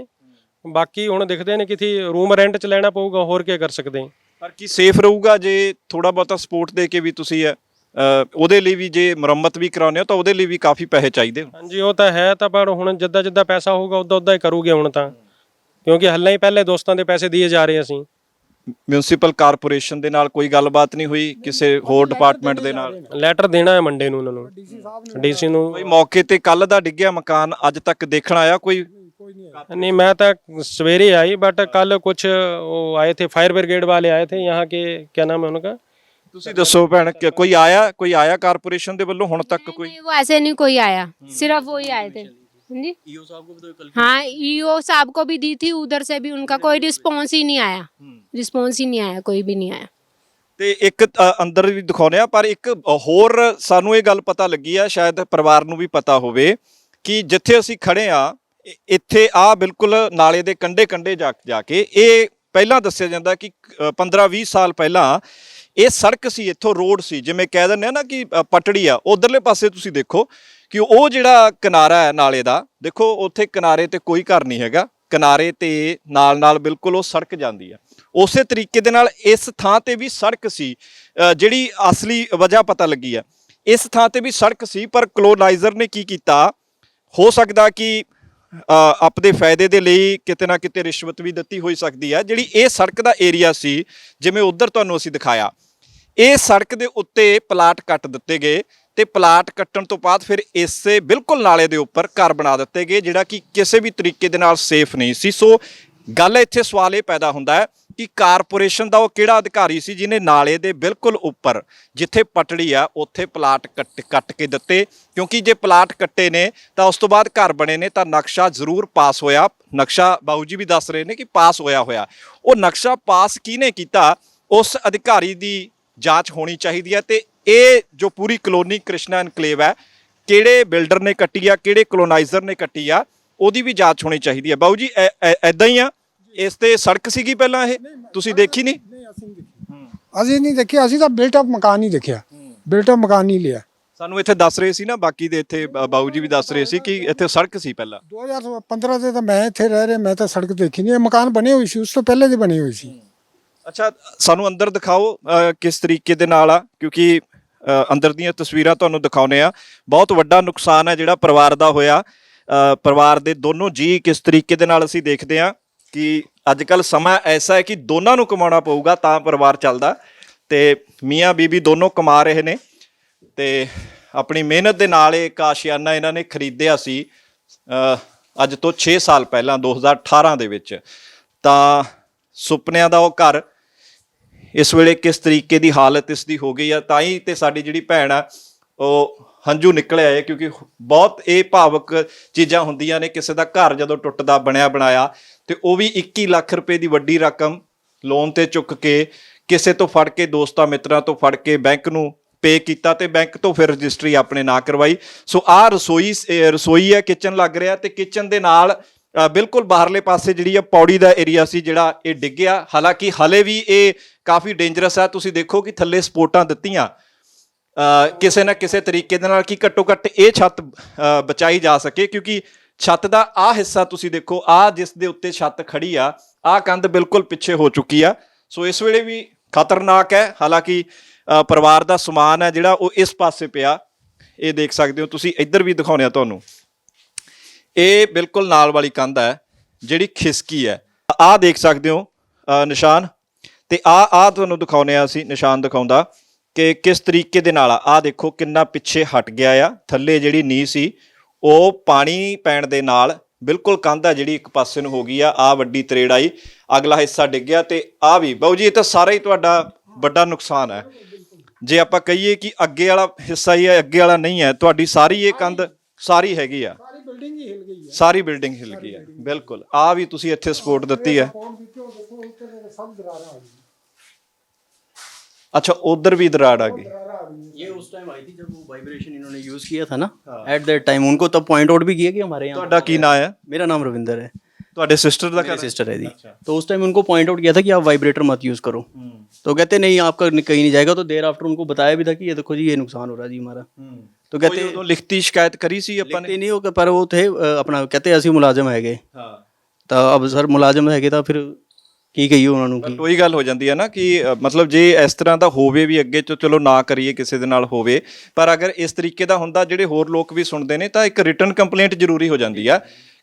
ਬਾਕੀ ਹੁਣ ਦਿਖਦੇ ਨੇ ਕਿਥੇ ਰੂਮ ਰੈਂਟ 'ਚ ਲੈਣਾ ਪਊਗਾ ਹੋਰ ਕੀ ਕਰ ਸਕਦੇ। ਹਾਂ ਪਰ ਕੀ ਸੇਫ ਰਹੂਗਾ ਜੇ ਥੋੜਾ ਬਹੁਤਾ ਸਪੋਰਟ ਦੇ ਕੇ ਵੀ ਤੁਸੀਂ ਉਹਦੇ ਲਈ ਵੀ ਜੇ ਮੁਰੰਮਤ ਵੀ ਕਰਾਉਂਦੇ ਹੋ ਤਾਂ ਉਹਦੇ ਲਈ ਵੀ ਕਾਫੀ ਪੈਸੇ ਚਾਹੀਦੇ ਹੋ ਹਾਂਜੀ ਉਹ ਤਾਂ ਹੈ ਤਾਂ ਪਰ ਹੁਣ ਜਿੱਦਾਂ ਜਿੱਦਾਂ ਪੈਸਾ ਹੋਊਗਾ ਉਦਾਂ ਉਦਾਂ ਹੀ ਕਰੂਗੇ ਹੁਣ ਤਾਂ। ਕਿਉਂਕਿ ਹੱਲੇ ਹੀ ਪਹਿਲੇ ਦੋਸਤਾਂ ਦੇ ਪੈਸੇ ਦਿਏ ਜਾ ਰਹੇ ਅਸੀਂ। ਮਿਊਨਿਸਪਲ ਕਾਰਪੋਰੇਸ਼ਨ ਦੇ ਨਾਲ ਕੋਈ ਗੱਲਬਾਤ ਨਹੀਂ ਹੋਈ ਕਿਸੇ ਹੋਰ ਡਿਪਾਰਟਮੈਂਟ ਦੇ ਨਾਲ? ਲੈਟਰ ਦੇਣਾ ਹੈ ਮੰਡੇ ਨੂੰ ਉਹਨਾਂ ਨੂੰ। ਡੀਸੀ ਨੂੰ ਕੋਈ ਮੌਕੇ ਤੇ ਕੱਲ ਦਾ ਡਿੱਗਿਆ ਮਕਾਨ ਅੱਜ ਤੱਕ ਦੇਖਣ ਆਇਆ ਕੋਈ? नहीं मैं तो सवेरे आई बट कल कुछ वो आए थे फायर ब्रिगेड वाले आए थे यहाँ के क्या नाम है उनका ਤੁਸੀਂ ਦੱਸੋ ਭੈਣ ਕਿ ਕੋਈ ਆਇਆ ਕੋਈ ਆਇਆ ਕਾਰਪੋਰੇਸ਼ਨ ਦੇ ਵੱਲੋਂ ਹੁਣ ਤੱਕ ਕੋਈ नहीं वो ऐसे नहीं कोई आया सिर्फ वही आए थे हाँ जी हाँ ईओ साहब को भी दी थी उधर से भी उनका कोई रिस्पॉन्स ही नहीं आया रिस्पॉन्स ही नहीं आया कोई भी नहीं आया ਤੇ ਇੱਕ ਅ, ਅੰਦਰ ਵੀ ਦਿਖਾਉਨੇ ਆ ਪਰ ਇੱਕ ਹੋਰ ਸਾਨੂੰ ਇਹ ਗੱਲ ਪਤਾ ਲੱਗੀ ਆ ਸ਼ਾਇਦ ਪਰਿਵਾਰ ਨੂੰ ਵੀ ਪਤਾ ਹੋਵੇ ਕਿ ਜਿੱਥੇ ਅਸੀਂ ਖੜੇ ਆ ਇ- ਇੱਥੇ ਆ ਬਿਲਕੁਲ ਨਾਲੇ ਦੇ ਕੰਡੇ ਕੰਡੇ ਜਾ ਜਾ ਕੇ ਇਹ ਪਹਿਲਾਂ ਦੱਸਿਆ ਜਾਂਦਾ ਕਿ 15-20 ਸਾਲ ਪਹਿਲਾਂ ਇਹ ਸੜਕ ਸੀ, ਇੱਥੋਂ ਰੋਡ ਸੀ, ਜਿਵੇਂ ਕਹਿ ਦਿੰਦੇ ਆ ਨਾ ਕਿ ਪਟੜੀ ਆ, ਉਧਰਲੇ ਪਾਸੇ ਤੁਸੀਂ ਦੇਖੋ ਕਿ ਉਹ ਜਿਹੜਾ ਕਿਨਾਰਾ ਹੈ ਨਾਲੇ ਦਾ, ਦੇਖੋ ਉੱਥੇ ਕਿਨਾਰੇ ਤੇ ਕੋਈ ਘਰ ਨਹੀਂ ਹੈਗਾ, ਕਿਨਾਰੇ ਤੇ ਨਾਲ ਨਾਲ ਬਿਲਕੁਲ ਉਹ ਸੜਕ ਜਾਂਦੀ ਆ। ਉਸੇ ਤਰੀਕੇ ਦੇ ਨਾਲ ਇਸ ਥਾਂ ਤੇ ਵੀ ਸੜਕ ਸੀ ਜਿਹੜੀ ਅਸਲੀ ਵਜ੍ਹਾ ਪਤਾ ਲੱਗੀ ਆ। ਇਸ ਥਾਂ ਤੇ ਵੀ ਸੜਕ ਸੀ, ਪਰ ਕਲੋਨਾਈਜ਼ਰ ਨੇ ਕੀ ਕੀਤਾ? ਹੋ ਸਕਦਾ ਕਿ ਆਪਦੇ ਫਾਇਦੇ ਦੇ ਲਈ ਕਿਤੇ ਨਾ ਕਿਤੇ ਰਿਸ਼ਵਤ ਵੀ ਦਿੱਤੀ ਹੋਈ ਸਕਦੀ ਹੈ। ਜਿਹੜੀ ਇਹ ਸੜਕ ਦਾ ਏਰੀਆ ਸੀ, ਜਿਵੇਂ ਉਧਰ ਤੁਹਾਨੂੰ ਅਸੀਂ ਦਿਖਾਇਆ, ਇਹ ਸੜਕ ਦੇ ਉੱਤੇ ਪਲਾਟ ਕੱਟ ਦਿੱਤੇ ਗਏ ਤੇ ਪਲਾਟ ਕੱਟਣ ਤੋਂ ਬਾਅਦ ਫਿਰ ਇਸੇ ਬਿਲਕੁਲ ਨਾਲੇ ਦੇ ਉੱਪਰ ਘਰ ਬਣਾ ਦਿੱਤੇ ਗਏ, ਜਿਹੜਾ ਕਿ ਕਿਸੇ ਵੀ ਤਰੀਕੇ ਦੇ ਨਾਲ ਸੇਫ ਨਹੀਂ ਸੀ। ਸੋ ਗੱਲ ਇੱਥੇ ਸਵਾਲ ਇਹ ਪੈਦਾ ਹੁੰਦਾ ਹੈ ਕਿ ਕਾਰਪੋਰੇਸ਼ਨ ਦਾ ਉਹ ਕਿਹੜਾ ਅਧਿਕਾਰੀ ਸੀ ਜਿਹਨੇ ਨਾਲੇ ਦੇ ਬਿਲਕੁਲ ਉੱਪਰ ਜਿੱਥੇ ਪਟੜੀ ਆ, ਉੱਥੇ ਪਲਾਟ ਕੱਟ ਕੱਟ ਕੇ ਦਿੱਤੇ। ਕਿਉਂਕਿ ਜੇ ਪਲਾਟ ਕੱਟੇ ਨੇ, ਤਾਂ ਉਸ ਤੋਂ ਬਾਅਦ ਘਰ ਬਣੇ ਨੇ ਤਾਂ ਨਕਸ਼ਾ ਜ਼ਰੂਰ ਪਾਸ ਹੋਇਆ। ਨਕਸ਼ਾ ਬਾਊ ਜੀ ਵੀ ਦੱਸ ਰਹੇ ਨੇ ਕਿ ਪਾਸ ਹੋਇਆ ਹੋਇਆ। ਉਹ ਨਕਸ਼ਾ ਪਾਸ ਕਿਹਨੇ ਕੀਤਾ? ਉਸ ਅਧਿਕਾਰੀ ਦੀ ਜਾਂਚ ਹੋਣੀ ਚਾਹੀਦੀ ਹੈ ਤੇ ਇਹ ਜੋ ਪੂਰੀ ਕਲੋਨੀ ਕ੍ਰਿਸ਼ਨਾ ਐਨਕਲੇਵ ਹੈ, ਕਿਹੜੇ ਬਿਲਡਰ ਨੇ ਕੱਟੀ ਆ, ਕਿਹੜੇ ਕਲੋਨਾਈਜ਼ਰ ਨੇ ਕੱਟੀ ਆ, ਉਹਦੀ ਵੀ ਜਾਂਚ ਹੋਣੀ ਚਾਹੀਦੀ ਹੈ। ਬਾਊ ਜੀ ਐਦਾਂ ਹੀ ਆ। ਇਸ ਤੇ ਸੜਕ ਸੀਗੀ ਪਹਿਲਾਂ ਇਹ? ਤੁਸੀਂ ਦੇਖੀ ਨਹੀਂ? ਅਸੀਂ ਨਹੀਂ ਦੇਖਿਆ ਅਸੀਂ ਤਾਂ ਬਿਲਟ ਅਪ ਮਕਾਨ ਹੀ ਦੇਖਿਆ। ਬਿਲਟ ਅਪ ਮਕਾਨ ਨਹੀਂ ਲਿਆ। ਸਾਨੂੰ ਇੱਥੇ ਦੱਸ ਰਹੇ ਸੀ ਨਾ ਬਾਕੀ ਦੇ ਇੱਥੇ ਬ- ਬਾਊ ਜੀ ਵੀ ਦੱਸ ਰਹੇ ਸੀ ਕਿ ਇੱਥੇ ਸੜਕ ਸੀ ਪਹਿਲਾਂ। 2015 ਦੇ ਤਾਂ ਮੈਂ ਇੱਥੇ ਰਹਿ ਰਿਹਾ ਮੈਂ ਤਾਂ ਸੜਕ ਦੇਖੀ ਨਹੀਂ। ਇਹ ਮਕਾਨ ਬਣੇ ਹੋਏ ਸੀ ਉਸ ਤੋਂ ਪਹਿਲੇ ਦੇ ਬਣੇ ਹੋਏ ਸੀ। ਅੱਛਾ ਸਾਨੂੰ ਅੰਦਰ ਦਿਖਾਓ ਅ, ਕਿਸ ਤਰੀਕੇ ਦੇ ਨਾਲ ਆ ਕਿਉਂਕਿ ਅ, ਅੰਦਰ ਦੀਆਂ ਤਸਵੀਰਾਂ ਤੁਹਾਨੂੰ ਦਿਖਾਉਨੇ ਆ। ਬਹੁਤ ਵੱਡਾ ਨੁਕਸਾਨ ਹੈ ਜਿਹੜਾ ਪਰਿਵਾਰ ਦਾ ਹੋਇਆ। ਅ, ਪਰਿਵਾਰ ਦੇ ਦੋਨੋਂ ਜੀ ਕਿਸ ਤਰੀਕੇ ਦੇ ਨਾਲ ਅਸੀਂ ਦੇਖਦੇ ਆ। ਕਿ ਅੱਜ ਕੱਲ ਸਮਾਂ ਐਸਾ ਹੈ ਕਿ ਦੋਨਾਂ ਨੂੰ ਕਮਾਉਣਾ ਪਊਗਾ, ਤਾਂ ਪਰਿਵਾਰ ਚੱਲਦਾ। ਤੇ ਮੀਆਂ ਬੀਬੀ ਦੋਨੋਂ ਕਮਾ ਰਹੇ ਨੇ। ਤੇ ਆਪਣੀ ਮਿਹਨਤ ਦੇ ਨਾਲ ਇਹ ਕਾਸ਼ਿਆਨਾ ਇਹਨਾਂ ਨੇ ਖਰੀਦਿਆ ਸੀ ਅੱਜ ਤੋਂ 6 ਸਾਲ ਪਹਿਲਾਂ 2018 ਦੇ ਵਿੱਚ। ਤਾਂ ਸੁਪਨਿਆਂ ਦਾ ਉਹ ਘਰ ਇਸ ਵੇਲੇ ਕਿਸ ਤਰੀਕੇ ਦੀ ਹਾਲਤ ਇਸ ਦੀ ਹੋ ਗਈ ਆ, ਤਾਂ ਹੀ ਤੇ ਸਾਡੀ ਜਿਹੜੀ ਭੈਣ ਆ, ਉਹ ਹੰਝੂ ਨਿਕਲ ਆਏ ਕਿਉਂਕਿ ਬਹੁਤ ਇਹ ਭਾਵਕ ਚੀਜ਼ਾਂ ਹੁੰਦੀਆਂ ਨੇ, ਕਿਸੇ ਦਾ ਘਰ ਜਦੋਂ ਟੁੱਟਦਾ, ਬਣਿਆ ਬਣਾਇਆ, ਤੇ ਉਹ ਵੀ 21 ਲੱਖ ਰੁਪਏ ਦੀ ਵੱਡੀ ਰਕਮ ਲੋਨ ਤੇ ਚੁੱਕ ਕੇ ਕਿਸੇ ਤੋਂ ਫੜ ਕੇ, ਦੋਸਤਾਂ ਮਿੱਤਰਾਂ ਤੋਂ ਫੜ ਕੇ ਬੈਂਕ ਨੂੰ ਪੇ ਕੀਤਾ ਤੇ ਬੈਂਕ ਤੋਂ ਫਿਰ ਰਜਿਸਟਰੀ ਆਪਣੇ ਨਾਂ ਕਰਵਾਈ। ਸੋ ਆਹ ਰਸੋਈ ਰਸੋਈ ਹੈ ਕਿਚਨ ਲੱਗ ਰਿਹਾ ਤੇ ਕਿਚਨ ਦੇ ਨਾਲ ਬਿਲਕੁਲ ਬਾਹਰਲੇ ਪਾਸੇ ਜਿਹੜੀ ਆ ਪੌੜੀ ਦਾ ਏਰੀਆ ਸੀ ਜਿਹੜਾ ਇਹ ਡਿੱਗਿਆ। ਹਾਲਾਂਕਿ ਹਲੇ ਵੀ ਇਹ ਕਾਫੀ ਡੇਂਜਰਸ ਹੈ ਤੁਸੀਂ ਦੇਖੋ ਕਿ ਥੱਲੇ ਸਪੋਰਟਾਂ ਦਿੱਤੀਆਂ। ਕਿਸੇ ਨਾ ਕਿਸੇ ਤਰੀਕੇ ਦੇ ਨਾਲ ਕਿ ਘੱਟੋ ਘੱਟ ਇਹ ਛੱਤ ਬਚਾਈ ਜਾ ਸਕੇ, ਕਿਉਂਕਿ ਛੱਤ ਦਾ ਆ ਹਿੱਸਾ ਤੁਸੀਂ ਦੇਖੋ ਆ ਜਿਸ ਦੇ ਉੱਤੇ ਛੱਤ ਖੜੀ ਆ ਆ ਕੰਧ ਬਿਲਕੁਲ ਪਿੱਛੇ ਹੋ ਚੁੱਕੀ ਆ। ਸੋ ਇਸ ਵੇਲੇ ਵੀ ਖਤਰਨਾਕ ਹੈ, ਹਾਲਾਂਕਿ ਪਰਿਵਾਰ ਦਾ ਸਮਾਨ ਹੈ ਜਿਹੜਾ ਉਹ ਇਸ ਪਾਸੇ ਪਿਆ। ਇਹ ਦੇਖ ਸਕਦੇ ਹੋ ਤੁਸੀਂ, ਇੱਧਰ ਵੀ ਦਿਖਾਉਂਦੇ ਆ ਤੁਹਾਨੂੰ। ਇਹ ਬਿਲਕੁਲ ਨਾਲ ਵਾਲੀ ਕੰਧ ਹੈ, ਜਿਹੜੀ ਖਿਸਕੀ ਹੈ। ਆਹ ਦੇਖ ਸਕਦੇ ਹੋ ਨਿਸ਼ਾਨ। ਤੇ ਆ ਆ ਤੁਹਾਨੂੰ ਦਿਖਾਉਂਦੇ ਆ ਅਸੀਂ, ਨਿਸ਼ਾਨ ਦਿਖਾਉਂਦਾ। ਕਿ ਕਿਸ ਤਰੀਕੇ ਦੇ ਨਾਲ ਆ ਦੇਖੋ ਕਿੰਨਾ ਪਿੱਛੇ ਹਟ ਗਿਆ ਆ ਥੱਲੇ ਜਿਹੜੀ ਨੀ ਸੀ ਉਹ ਪਾਣੀ ਪੈਣ ਦੇ ਨਾਲ ਬਿਲਕੁਲ ਕੰਧ ਆ ਜਿਹੜੀ ਇੱਕ ਪਾਸੇ ਨੂੰ ਹੋ ਗਈ ਆ ਆ ਵੱਡੀ ਤਰੇੜ ਆਈ ਅਗਲਾ ਹਿੱਸਾ ਡਿੱਗਿਆ ਤੇ ਆ ਵੀ ਬਾਊ ਜੀ ਇਹ ਤਾਂ ਸਾਰਾ ਹੀ ਤੁਹਾਡਾ ਵੱਡਾ ਨੁਕਸਾਨ ਹੈ। ਜੇ ਆਪਾਂ ਕਹੀਏ ਕਿ ਅੱਗੇ ਵਾਲਾ ਹਿੱਸਾ ਹੀ ਹੈ ਅੱਗੇ ਵਾਲਾ ਨਹੀਂ ਹੈ ਤੁਹਾਡੀ ਸਾਰੀ ਇਹ ਕੰਧ ਸਾਰੀ ਹੈਗੀ ਆ। ਸਾਰੀ ਬਿਲਡਿੰਗ ਹੀ ਹਿਲ ਗਈ ਹੈ ਸਾਰੀ ਬਿਲਡਿੰਗ ਹਿਲ ਗਈ ਹੈ ਬਿਲਕੁਲ। ਆ ਵੀ ਤੁਸੀਂ ਇੱਥੇ ਸਪੋਰਟ ਦਿੱਤੀ ਹੈ। ਸਭ ਦਰਾਰਾਂ ਆ ਗਈਆਂ ਅੱਛਾ ਉਧਰ ਵੀ ਦਰਾੜ ਆ ਗਈ ਦਰਾਰਾਂ ਆ ਗਈਆਂ ये उस टाइम आई थी जब वो वाइब्रेशन इन्होंने यूज किया था ना एट दैट टाइम उनको तब पॉइंट आउट भी किया कि हमारे यहाँ ਤੁਹਾਡਾ ਕੀ ਨਾਂ ਹੈ मेरा नाम रविंदर है ਤੁਹਾਡੇ ਸਿਸਟਰ ਦਾ मेरी ਘਰ सिस्टर है जी तो उस टाइम उनको पॉइंट आउट किया था कि आप वाइब्रेटर मत यूज करो तो कहते नहीं आपका कहीं नहीं जाएगा तो देर आफ्टर उनको बताया भी था कि ये देखो जी ये नुकसान हो रहा है जी हमारा तो ਕੋਈ कहते ਉਦੋਂ ਲਿਖਤੀ ਸ਼ਿਕਾਇਤ ਕਰੀ ਸੀ ਆਪਾਂ ਨੇ लिखते नहीं हो पर वो थे अ, अपना कहते ਅਸੀਂ ਮੁਲਾਜ਼ਮ ਹੈਗੇ ਹਾਂ ਤਾਂ ਅਬ ਸਰ ਮੁਲਾਜ਼ਮ ਹੈਗੇ ਤਾਂ ਫਿਰ ਕੀ ਕਹੀਏ ਉਹਨਾਂ ਨੂੰ ਕਿ? ਉਹੀ ਗੱਲ ਹੋ ਜਾਂਦੀ ਹੈ ਨਾ ਕਿ ਅ, ਮਤਲਬ ਜੇ ਇਸ ਤਰ੍ਹਾਂ ਦਾ ਹੋਵੇ ਵੀ ਅੱਗੇ ਤੋਂ ਚਲੋ ਨਾ ਕਰੀਏ ਕਿਸੇ ਦੇ ਨਾਲ ਹੋਵੇ ਪਰ ਅਗਰ ਇਸ ਤਰੀਕੇ ਦਾ ਹੁੰਦਾ ਜਿਹੜੇ ਹੋਰ ਲੋਕ ਵੀ ਸੁਣਦੇ ਨੇ ਤਾਂ ਇੱਕ ਰਿਟਰਨ ਕੰਪਲੇਂਟ ਜ਼ਰੂਰੀ ਹੋ ਜਾਂਦੀ ਆ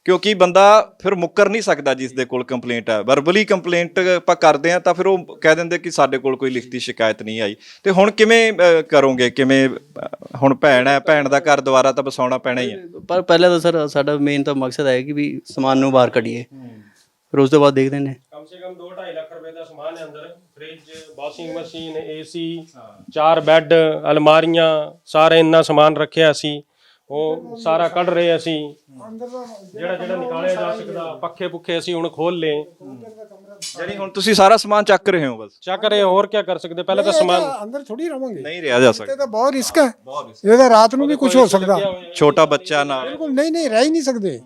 ਕਿਉਂਕਿ ਬੰਦਾ ਫਿਰ ਮੁੱਕਰ ਨਹੀਂ ਸਕਦਾ ਜਿਸ ਦੇ ਕੋਲ ਕੰਪਲੇਂਟ ਹੈ ਵਰਬਲੀ ਕੰਪਲੇਂਟ ਆਪਾਂ ਕਰਦੇ ਆ ਤਾਂ ਫਿਰ ਉਹ ਕਹਿ ਦਿੰਦੇ ਕਿ ਸਾਡੇ ਕੋਲ ਕੋਈ ਲਿਖਤੀ ਸ਼ਿਕਾਇਤ ਨਹੀਂ ਆਈ। ਤੇ ਹੁਣ ਕਿਵੇਂ ਅ, ਕਰੋਗੇ? ਕਿਵੇਂ ਅ, ਹੁਣ ਭੈਣ ਹੈ ਭੈਣ ਦਾ ਘਰ ਦੁਬਾਰਾ ਤਾਂ ਬਸਾਉਣਾ ਪੈਣਾ ਹੀ ਹੈ ਪਰ ਪਹਿਲਾਂ ਤਾਂ ਸਰ ਸਾਡਾ ਮੇਨ ਤਾਂ ਮਕਸਦ ਹੈ ਕਿ ਵੀ ਸਮਾਨ ਨੂੰ ਬਾਹਰ ਕੱਢੀਏ। ਫਿਰ ਉਸ ਤੋਂ ਬਾਅਦ ਦੇਖਦੇ ਨੇ। ਕਮ ਸੇ ਕਮ 2.5 ਲੱਖ ਰੁਪਏ ਦਾ ਸਮਾਨ ਹੈ ਅੰਦਰ ਫ੍ਰਿਜ ਵਾਸ਼ਿੰਗ ਮਸ਼ੀਨ ਏਸੀ ਚਾਰ ਬੈੱਡ ਅਲਮਾਰੀਆਂ ਸਾਰੇ ਇੰਨਾ ਸਮਾਨ ਰੱਖਿਆ ਅਸੀਂ ਉਹ ਸਾਰਾ ਕੱਢ ਰਹੇ ਅਸੀਂ ਜਿਹੜਾ ਜਿਹੜਾ ਨਿਕਾਲਿਆ ਜਾ ਸਕਦਾ ਪੱਖੇ ਪੁੱਖੇ ਅਸੀਂ ਹੁਣ ਖੋਲ ਲਏ ਯਾਨੀ ਹੁਣ ਤੁਸੀਂ ਸਾਰਾ ਸਮਾਨ ਚੱਕ ਰਹੇ ਹੋ ਬਸ ਚੱਕ ਰਹੇ ਹੋਰ ਕੀ ਕਰ ਸਕਦੇ ਪਹਿਲਾਂ ਤਾਂ ਸਮਾਨ ਅੰਦਰ ਥੋੜੀ ਰਵਾਂਗੇ ਨਹੀਂ ਰਿਹਾ ਜਾ ਇਹ ਸਕਦਾ ਤਾਂ ਬਹੁਤ ਰਿਸਕ ਹੈ ਇਹਦਾ ਰਾਤ ਨੂੰ ਵੀ ਕੁਝ ਹੋ ਸਕਦਾ ਛੋਟਾ ਬੱਚਾ ਨਾਲ ਬਿਲਕੁਲ ਨਹੀਂ ਨਹੀਂ ਰਹਿ ਹੀ ਨਹੀਂ ਸਕਦੇ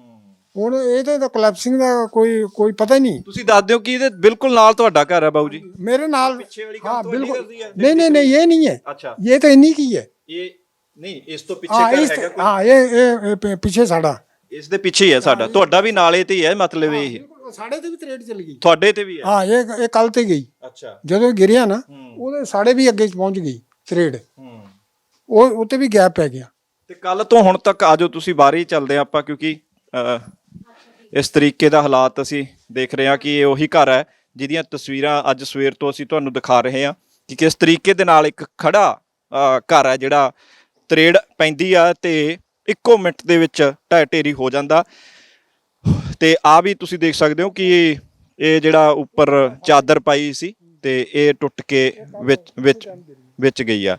ਹੁਣ ਇਹਦੇ ਤਾਂ ਕਲੈਪਸਿੰਗ ਦਾ ਕੋਈ ਕੋਈ ਪਤਾ ਹੀ ਨਹੀਂ। ਤੁਸੀਂ ਦੱਸ ਦਿਓ ਕਿ ਇਹਦੇ ਬਿਲਕੁਲ ਨਾਲ ਤੁਹਾਡਾ ਘਰ ਹੈ ਬਾਊ ਜੀ। ਮੇਰੇ ਨਾਲ ਹਾਂ ਬਿਲਕੁਲ। ਨਹੀਂ ਨਹੀਂ ਨਹੀਂ ਇਹ ਨਹੀਂ ਹੈ। ਇਹ ਤਾਂ ਇਨੀ ਕੀ ਹੈ ਇਹ ਨਹੀਂ ਇਸ ਤੋਂ ਪਿੱਛੇ ਘਰ ਹੈਗਾ ਕੋਈ? ਹਾਂ ਇਹ ਇਹ ਪਿੱਛੇ ਸਾਡਾ। ਇਸ ਦੇ ਪਿੱਛੇ ਹੀ ਹੈ ਸਾਡਾ। ਤੁਹਾਡਾ ਵੀ ਨਾਲੇ ਤੇ ਹੀ ਹੈ ਮਤਲਬ ਇਹ। ਸਾਡੇ ਤੇ ਵੀ ਤਰੇੜ ਚਲੀ ਗਈ। ਤੁਹਾਡੇ ਤੇ ਵੀ ਹੈ। ਹਾਂ ਇਹ ਇਹ ਕੱਲ ਤੇ ਗਈ। ਅੱਛਾ। ਜਦੋਂ ਗਿਰਿਆ ਨਾ ਉਹਦੇ ਸਾਡੇ ਵੀ ਅੱਗੇ ਪਹੁੰਚ ਗਈ ਤਰੇੜ। ਹੂੰ। ਉਹ ਉੱਤੇ ਵੀ ਗੈਪ ਪੈ ਗਿਆ। ਤੇ ਕੱਲ ਤੋਂ ਹੁਣ ਤੱਕ ਆਜੋ ਤੁਸੀਂ ਬਾਹਰ ਹੀ ਚੱਲਦੇ ਆਪਾਂ ਕਿਉਂਕਿ ਇਸ ਤਰੀਕੇ ਦਾ ਹਾਲਾਤ ਅਸੀਂ ਦੇਖ ਰਹੇ ਹਾਂ ਕਿ ਇਹ ਉਹੀ ਘਰ ਹੈ ਜਿਹਦੀਆਂ ਤਸਵੀਰਾਂ ਅੱਜ ਸਵੇਰ ਤੋਂ ਅਸੀਂ ਤੁਹਾਨੂੰ ਦਿਖਾ ਰਹੇ ਹਾਂ ਕਿ ਕਿਸ ਤਰੀਕੇ ਦੇ ਨਾਲ ਇੱਕ ਖੜਾ ਘਰ ਹੈ ਜਿਹੜਾ ਤਰੇੜ ਪੈਂਦੀ ਆ ਤੇ ਇੱਕੋ ਮਿੰਟ ਦੇ ਵਿੱਚ ਢਹਿ ਢੇਰੀ ਹੋ ਜਾਂਦਾ। ਤੇ ਆ ਵੀ ਤੁਸੀਂ ਦੇਖ ਸਕਦੇ ਹੋ ਕਿ ਇਹ ਜਿਹੜਾ ਉੱਪਰ ਚਾਦਰ ਪਾਈ ਸੀ ਤੇ ਇਹ ਟੁੱਟ ਕੇ ਵਿੱਚ ਵਿੱਚ ਵਿੱਚ ਗਈ ਆ।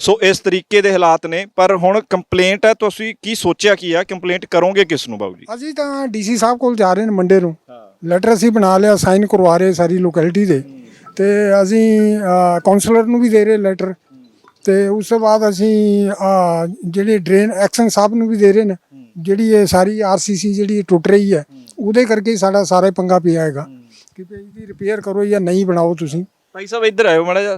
ਸੋ ਇਸ ਤਰੀਕੇ ਦੇ ਹਾਲਾਤ ਨੇ ਪਰ ਹੁਣ ਕੰਪਲੇਂਟ ਹੈ ਤੁਸੀਂ ਕੀ ਸੋਚਿਆ ਕੀ ਆ? ਕੰਪਲੇਂਟ ਕਰੋਗੇ ਕਿਸ ਨੂੰ ਬਾਬੂ ਜੀ? ਅਸੀਂ ਤਾਂ ਡੀਸੀ ਸਾਹਿਬ ਕੋਲ ਜਾ ਰਹੇ ਨੇ ਮੰਡੇ ਨੂੰ। ਲੈਟਰ ਅਸੀਂ ਬਣਾ ਲਿਆ ਸਾਈਨ ਕਰਵਾ ਰਹੇ ਸਾਰੀ ਲੋਕੈਲਿਟੀ ਦੇ। ਤੇ ਅਸੀਂ ਕਾਉਂਸਲਰ ਨੂੰ ਵੀ ਦੇ ਰਹੇ ਲੈਟਰ ਤੇ ਉਸ ਤੋਂ ਬਾਅਦ ਅਸੀਂ ਜਿਹੜੀ ਡਰੇਨ ਐਕਸ਼ਨ ਸਾਹਿਬ ਨੂੰ ਵੀ ਦੇ ਰਹੇ ਨੇ ਜਿਹੜੀ ਇਹ ਸਾਰੀ ਆਰਸੀਸੀ ਜਿਹੜੀ ਟੁੱਟ ਰਹੀ ਹੈ ਉਹਦੇ ਕਰਕੇ ਹੀ ਸਾਡਾ ਸਾਰਾ ਪੰਗਾ ਪਿਆ ਹੈਗਾ। ਕਿ ਵੀ ਇਹਦੀ ਰਿਪੇਅਰ ਕਰੋ ਜਾਂ ਨਹੀਂ ਬਣਾਓ ਤੁਸੀਂ। ਭਾਈ ਸਾਹਿਬ ਇੱਧਰ ਆਇਓ ਮਾੜਾ ਜਿਹਾ।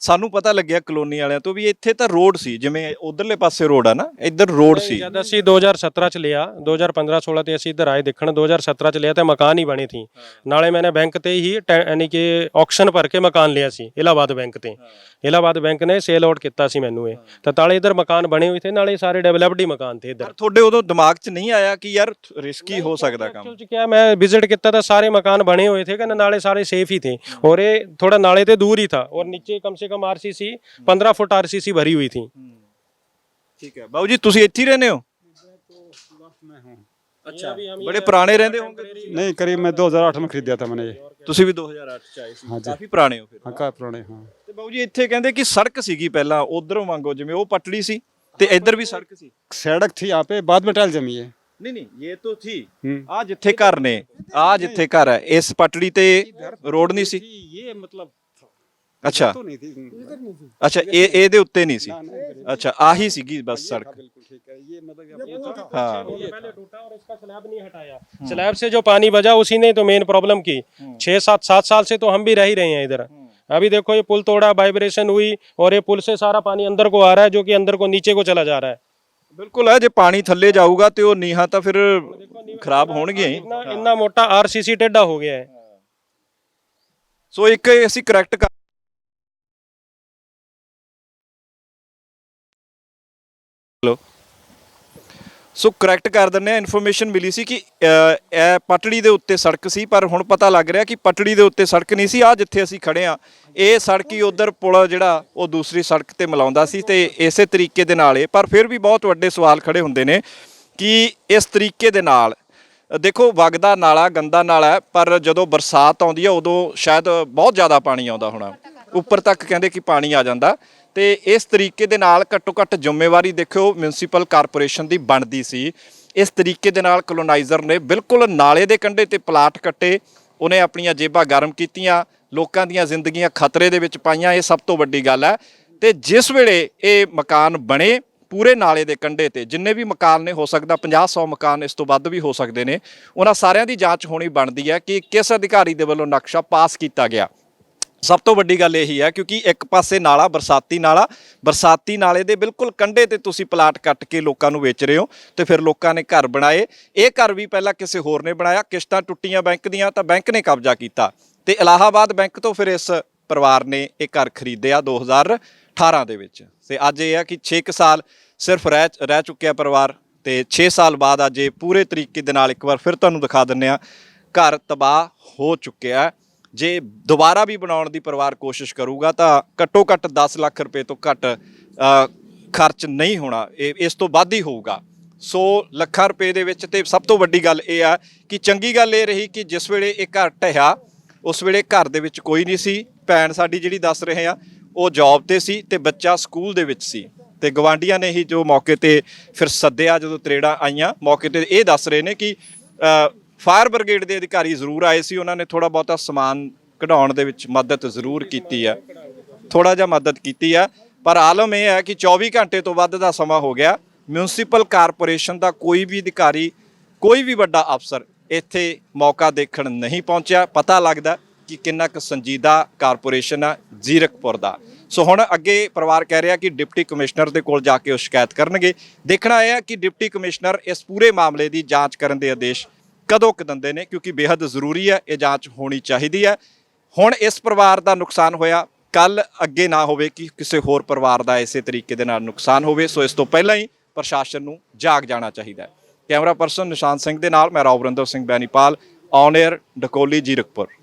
ਸਾਨੂੰ ਪਤਾ ਲੱਗਿਆ ਕਲੋਨੀ ਵਾਲਿਆਂ ਤੋਂ ਵੀ ਇੱਥੇ ਤਾਂ ਰੋਡ ਸੀ ਜਿਵੇਂ ਉਧਰਲੇ ਪਾਸੇ ਰੋਡ ਆ ਨਾ ਇੱਧਰ ਰੋਡ ਸੀ। ਅਸੀਂ 2017 ਚ ਲਿਆ 2015 16 ਤੇ ਅਸੀਂ ਇੱਧਰ ਆਏ ਦੇਖਣ 2017 ਚ ਲਿਆ ਤੇ ਮਕਾਨ ਹੀ ਬਣੇ ਸੀ। ਨਾਲੇ ਮੈਨੇ ਬੈਂਕ ਤੇ ਹੀ ਯਾਨੀ ਕਿ ਆਕਸ਼ਨ ਭਰ ਕੇ ਮਕਾਨ ਲਿਆ ਸੀ ਇਲਾਹਾਬਾਦ ਬੈਂਕ ਤੇ। ਇਲਾਹਾਬਾਦ ਬੈਂਕ ਨੇ ਸੇਲ ਆਊਟ ਕੀਤਾ ਸੀ ਮੈਨੂੰ ਇਹ। ਤਾਂ ਤਾਲੇ ਇੱਧਰ ਮਕਾਨ ਬਣੇ ਹੋਏ ਥੇ ਨਾਲੇ ਸਾਰੇ ਡਿਵੈਲਪਡ ਹੀ ਮਕਾਨ ਤੇ ਇੱਧਰ। ਤੁਹਾਡੇ ਉਦੋਂ ਦਿਮਾਗ 'ਚ ਨਹੀਂ ਆਇਆ ਕਿ ਯਾਰ ਰਿਸਕੀ ਹੋ ਸਕਦਾ ਕੰਮ? ਐਕਚੁਅਲ ਕਿਹਾ ਮੈਂ ਵਿਜ਼ਿਟ ਕੀਤਾ ਤਾਂ ਸਾਰੇ ਮਕਾਨ ਬਣੇ ਹੋਏ ਥੇ ਕਿ ਨਾਲੇ ਸਾਰੇ ਸੇਫ ਹੀ ਥੇ ਔਰ ਇਹ ਥੋੜਾ ਨਾਲੇ ਤੇ ਦੂਰ ਹੀ ਥਾ ਔਰ ਨੀਚੇ ਕਮ ਸੇ से कम आरसीसी 15 फुट आरसीसी भरी हुई थी ਠੀਕ ਹੈ ਬਾਬੂ ਜੀ ਤੁਸੀਂ ਇੱਥੇ ਹੀ ਰਹਿੰਦੇ ਹੋ ਅੱਛਾ ਬੜੇ ਪੁਰਾਣੇ ਰਹਿੰਦੇ ਹੋਵੋਗੇ ਤੁਸੀਂ। नहीं करीब मैं 2008 में खरीदा था मैंने ये ਤੁਸੀਂ ਵੀ 2008 ਚ ਆਏ ਸੀ ਕਾਫੀ ਪੁਰਾਣੇ ਹੋ ਫਿਰ हाँ का पुराने हाँ ਤੇ ਬਾਬੂ ਜੀ ਇੱਥੇ ਕਹਿੰਦੇ ਕਿ ਸੜਕ ਸੀਗੀ ਪਹਿਲਾਂ ਉਧਰੋਂ ਮੰਗੋ ਜਿਵੇਂ ਉਹ ਪਟੜੀ ਸੀ ਤੇ ਇੱਧਰ ਵੀ ਸੜਕ ਸੀ सड़क थी यहाँ पे बाद में टाइल जमी है ਨਹੀਂ ਨਹੀਂ ਇਹ ਤਾਂ ਥੀ हम्म। ਆ ਜਿੱਥੇ ਘਰ ਨੇ ਆ ਜਿੱਥੇ ਘਰ ਹੈ ਇਸ ਪਟੜੀ ਤੇ ਰੋਡ ਨਹੀਂ ਸੀ ये मतलब ਅੱਛਾ तो नहीं थी ਅੱਛਾ ਇਹ ਇਹਦੇ ਉੱਤੇ ਨਹੀਂ ਸੀ ਅੱਛਾ ਆਹੀ ਸੀਗੀ ਬਸ ਸੜਕ बिल्कुल ठीक है ये मतलब ਹਾਂ पहले टूटा और इसका स्लैब नहीं हटाया स्लैब से जो पानी बजा उसी ने तो मेन प्रॉब्लम की छह सात सात साल से तो हम भी रह ही रहे हैं इधर अभी देखो ये पुल तोड़ा वाइब्रेशन हुई और ये पुल से सारा पानी अंदर को आ रहा है जो कि अंदर को नीचे को चला जा रहा है ਬਿਲਕੁਲ ਹੈ ਜੇ ਪਾਣੀ ਥੱਲੇ ਜਾਊਗਾ ਤੇ ਉਹ ਨੀਹਾਂ ਤਾਂ ਫਿਰ ਖਰਾਬ ਹੋਣਗੀਆਂ ਹੀ इतना इतना मोटा आरसीसी टेढ़ा हो गया है ਸੋ ਇੱਕ ਅਸੀਂ ਕਰੈਕਟ ਲੋ ਸੋ ਕਰੈਕਟ ਕਰ ਦਿੰਨੇ ਆ ਇਨਫੋਰਮੇਸ਼ਨ ਮਿਲੀ ਸੀ ਕਿ ਅ, ਇਹ ਪਟੜੀ ਦੇ ਉੱਤੇ ਸੜਕ ਸੀ ਪਰ ਹੁਣ ਪਤਾ ਲੱਗ ਰਿਹਾ ਕਿ ਪਟੜੀ ਦੇ ਉੱਤੇ ਸੜਕ ਨਹੀਂ ਸੀ। ਆ ਜਿੱਥੇ ਅਸੀਂ ਖੜੇ ਆ ਇਹ ਸੜਕ ਹੀ ਉਧਰ ਪੁਲ ਜਿਹੜਾ ਉਹ ਦੂਸਰੀ ਸੜਕ ਤੇ ਮਿਲਾਉਂਦਾ ਸੀ ਤੇ ਇਸੇ ਤਰੀਕੇ ਦੇ ਨਾਲ ਇਹ ਪਰ ਫਿਰ ਵੀ ਬਹੁਤ ਵੱਡੇ ਸਵਾਲ ਖੜੇ ਹੁੰਦੇ ਨੇ ਕਿ ਇਸ ਤਰੀਕੇ ਦੇ ਨਾਲ ਦੇਖੋ ਵਗਦਾ ਨਾਲਾ ਗੰਦਾ ਨਾਲਾ ਹੈ, ਪਰ ਜਦੋਂ ਬਰਸਾਤ ਆਉਂਦੀ ਹੈ ਉਦੋਂ ਸ਼ਾਇਦ ਬਹੁਤ ਜ਼ਿਆਦਾ ਪਾਣੀ ਆਉਂਦਾ ਹੋਣਾ। ਉੱਪਰ ਤੱਕ ਕਹਿੰਦੇ ਕਿ ਪਾਣੀ ਆ ਜਾਂਦਾ। ਤੇ ਇਸ ਤਰੀਕੇ ਦੇ ਨਾਲ ਘੱਟੋ ਘੱਟ ਜ਼ਿੰਮੇਵਾਰੀ ਦੇਖਿਓ ਮਿਊਨਿਸਪਲ ਕਾਰਪੋਰੇਸ਼ਨ ਦੀ ਬਣਦੀ ਸੀ। ਇਸ ਤਰੀਕੇ ਦੇ ਨਾਲ ਕਲੋਨਾਈਜ਼ਰ ਨੇ ਬਿਲਕੁਲ ਨਾਲੇ ਦੇ ਕੰਢੇ ਤੇ ਪਲਾਟ ਕੱਟੇ। ਉਹਨੇ ਆਪਣੀਆਂ ਜੇਬਾਂ ਗਰਮ ਕੀਤੀਆਂ, ਲੋਕਾਂ ਦੀਆਂ ਜ਼ਿੰਦਗੀਆਂ ਖਤਰੇ ਦੇ ਵਿੱਚ ਪਾਈਆਂ, ਇਹ ਸਭ ਤੋਂ ਵੱਡੀ ਗੱਲ ਹੈ। ਤੇ ਜਿਸ ਵੇਲੇ ਇਹ ਮਕਾਨ ਬਣੇ ਪੂਰੇ ਨਾਲੇ ਦੇ ਕੰਢੇ ਤੇ, ਜਿੰਨੇ ਵੀ ਮਕਾਨ ਨੇ, ਹੋ ਸਕਦਾ 50 100 ਮਕਾਨ ਇਸ ਤੋਂ ਵੱਧ ਵੀ ਹੋ ਸਕਦੇ ਨੇ, ਉਹਨਾਂ ਸਾਰਿਆਂ ਦੀ ਜਾਂਚ ਹੋਣੀ ਬਣਦੀ ਹੈ ਕਿ ਕਿਸ ਅਧਿਕਾਰੀ ਦੇ ਵੱਲੋਂ ਨਕਸ਼ਾ ਪਾਸ ਕੀਤਾ ਗਿਆ। ਸਭ ਤੋਂ ਵੱਡੀ ਗੱਲ ਇਹੀ ਹੈ ਕਿਉਂਕਿ ਇੱਕ ਪਾਸੇ ਨਾਲਾ, ਬਰਸਾਤੀ ਨਾਲਾ, ਬਰਸਾਤੀ ਨਾਲੇ ਦੇ ਬਿਲਕੁਲ ਕੰਢੇ ਤੇ ਤੁਸੀਂ ਪਲਾਟ ਕੱਟ ਕੇ ਲੋਕਾਂ ਨੂੰ ਵੇਚ ਰਹੇ ਹੋ ਤੇ ਫਿਰ ਲੋਕਾਂ ਨੇ ਘਰ ਬਣਾਏ। ਇਹ ਘਰ ਵੀ ਪਹਿਲਾਂ ਕਿਸੇ ਹੋਰ ਨੇ ਬਣਾਇਆ, ਕਿਸ਼ਤਾਂ ਟੁੱਟੀਆਂ ਬੈਂਕ ਦੀਆਂ ਤਾਂ ਬੈਂਕ ਨੇ ਕਬਜ਼ਾ ਕੀਤਾ ਤੇ ਇਲਾਹਾਬਾਦ ਬੈਂਕ ਤੋਂ ਫਿਰ ਇਸ ਪਰਿਵਾਰ ਨੇ ਇਹ ਘਰ ਖਰੀਦਿਆ 2018 ਦੇ ਵਿੱਚ। ਤੇ ਅੱਜ ਇਹ ਆ ਕਿ 6 ਕੁ ਸਾਲ ਸਿਰਫ ਰਹਿ ਰਹਿ ਚੁੱਕਿਆ ਪਰਿਵਾਰ ਤੇ 6 ਸਾਲ ਬਾਅਦ ਅੱਜ ਇਹ ਪੂਰੇ ਤਰੀਕੇ ਦੇ ਨਾਲ ਇੱਕ ਵਾਰ ਫਿਰ ਤੁਹਾਨੂੰ ਦਿਖਾ ਦਿੰਨੇ ਆ ਘਰ ਤਬਾਹ ਹੋ ਚੁੱਕਿਆ। ਜੇ ਦੁਬਾਰਾ ਵੀ ਬਣਾਉਣ ਦੀ ਪਰਿਵਾਰ ਕੋਸ਼ਿਸ਼ ਕਰੂਗਾ ਤਾਂ ਘੱਟੋ ਘੱਟ 10 ਲੱਖ ਰੁਪਏ ਤੋਂ ਘੱਟ ਖਰਚ ਨਹੀਂ ਹੋਣਾ। ਇਹ, ਇਸ ਤੋਂ ਵੱਧ ਹੀ ਹੋਊਗਾ। ਸੋ ਲੱਖਾਂ ਰੁਪਏ ਦੇ ਵਿੱਚ ਤੇ ਸਭ ਤੋਂ ਵੱਡੀ ਗੱਲ ਇਹ ਆ ਕਿ ਚੰਗੀ ਗੱਲ ਇਹ ਰਹੀ ਕਿ ਜਿਸ ਵੇਲੇ ਇਹ ਘਰ ਢਹਿਆ, ਉਸ ਵੇਲੇ ਘਰ ਦੇ ਵਿੱਚ ਕੋਈ ਨਹੀਂ ਸੀ। ਭੈਣ ਸਾਡੀ ਜਿਹੜੀ ਦੱਸ ਰਹੇ ਆ, ਉਹ ਜੌਬ ਤੇ ਸੀ ਤੇ ਬੱਚਾ ਸਕੂਲ ਦੇ ਵਿੱਚ ਸੀ। ਤੇ ਗਵਾਂਡੀਆਂ ਨੇ ਹੀ ਜੋ ਮੌਕੇ ਤੇ ਫਿਰ ਸੱਦਿਆ, ਜਦੋਂ ਤਰੇੜਾਂ ਆਈਆਂ, ਮੌਕੇ ਤੇ ਇਹ ਦੱਸ ਰਹੇ ਨੇ ਕਿ ਫਾਇਰ ਬ੍ਰਿਗੇਡ ਦੇ ਅਧਿਕਾਰੀ ਜ਼ਰੂਰ ਆਏ ਸੀ, ਉਹਨਾਂ ਨੇ ਥੋੜਾ ਬਹੁਤਾ ਸਮਾਨ ਕਢਾਉਣ ਦੇ ਵਿੱਚ ਮਦਦ ਜ਼ਰੂਰ ਕੀਤੀ ਆ। ਥੋੜਾ ਜਿਹਾ ਮਦਦ ਕੀਤੀ ਆ। ਪਰ ਆਲਮ ਇਹ ਹੈ ਕਿ 24 ਘੰਟੇ ਤੋਂ ਵੱਧ ਦਾ ਸਮਾਂ ਹੋ ਗਿਆ। ਮਿਊਨਿਸਪਲ ਕਾਰਪੋਰੇਸ਼ਨ ਦਾ ਕੋਈ ਵੀ ਅਧਿਕਾਰੀ, ਕੋਈ ਵੀ ਵੱਡਾ ਅਫਸਰ ਇੱਥੇ ਮੌਕਾ ਦੇਖਣ ਨਹੀਂ ਪਹੁੰਚਿਆ। ਪਤਾ ਲੱਗਦਾ ਕਿ ਕਿੰਨਾ ਕੁ ਸੰਜੀਦਾ ਕਾਰਪੋਰੇਸ਼ਨ ਆ ਜ਼ੀਰਕਪੁਰ ਦਾ। ਸੋ ਹੁਣ ਅੱਗੇ ਪਰਿਵਾਰ ਕਹਿ ਰਿਹਾ ਕਿ ਡਿਪਟੀ ਕਮਿਸ਼ਨਰ ਦੇ ਕੋਲ ਜਾ ਕੇ ਉਹ ਸ਼ਿਕਾਇਤ ਕਰਨਗੇ। ਦੇਖਣਾ ਇਹ ਹੈ ਕਿ ਡਿਪਟੀ ਕਮਿਸ਼ਨਰ ਇਸ ਪੂਰੇ ਮਾਮਲੇ ਦੀ ਜਾਂਚ ਕਰਨ ਦੇ ਆਦੇਸ਼ ਕਦੋਂ ਕਦੰਦੇ ਨੇ, ਕਿਉਂਕਿ ਬੇहद ਜ਼ਰੂਰੀ ਹੈ, ਇਹ ਜਾਂਚ ਹੋਣੀ ਚਾਹੀਦੀ ਹੈ। ਹੁਣ ਇਸ ਪਰਿਵਾਰ ਦਾ ਨੁਕਸਾਨ ਹੋਇਆ, ਕੱਲ ਅੱਗੇ ਨਾ ਹੋਵੇ ਕਿ ਕਿਸੇ ਹੋਰ ਪਰਿਵਾਰ ਦਾ ਇਸੇ ਤਰੀਕੇ ਦੇ ਨਾਲ ਨੁਕਸਾਨ ਹੋਵੇ, ਸੋ ਇਸ ਤੋਂ ਪਹਿਲਾਂ ਹੀ ਪ੍ਰਸ਼ਾਸਨ ਨੂੰ ਜਾਗ ਜਾਣਾ ਚਾਹੀਦਾ ਹੈ। ਕੈਮਰਾ ਪਰਸਨ ਨਿਸ਼ਾਨ ਸਿੰਘ ਦੇ ਨਾਲ, ਮੈਂ ਰੌਬਰਿੰਦਰ ਸਿੰਘ ਬੈਨੀਪਾਲ ਔਨ 에ਅਰ ਡਕੋਲੀ, ਜੀਰਕਪੁਰ।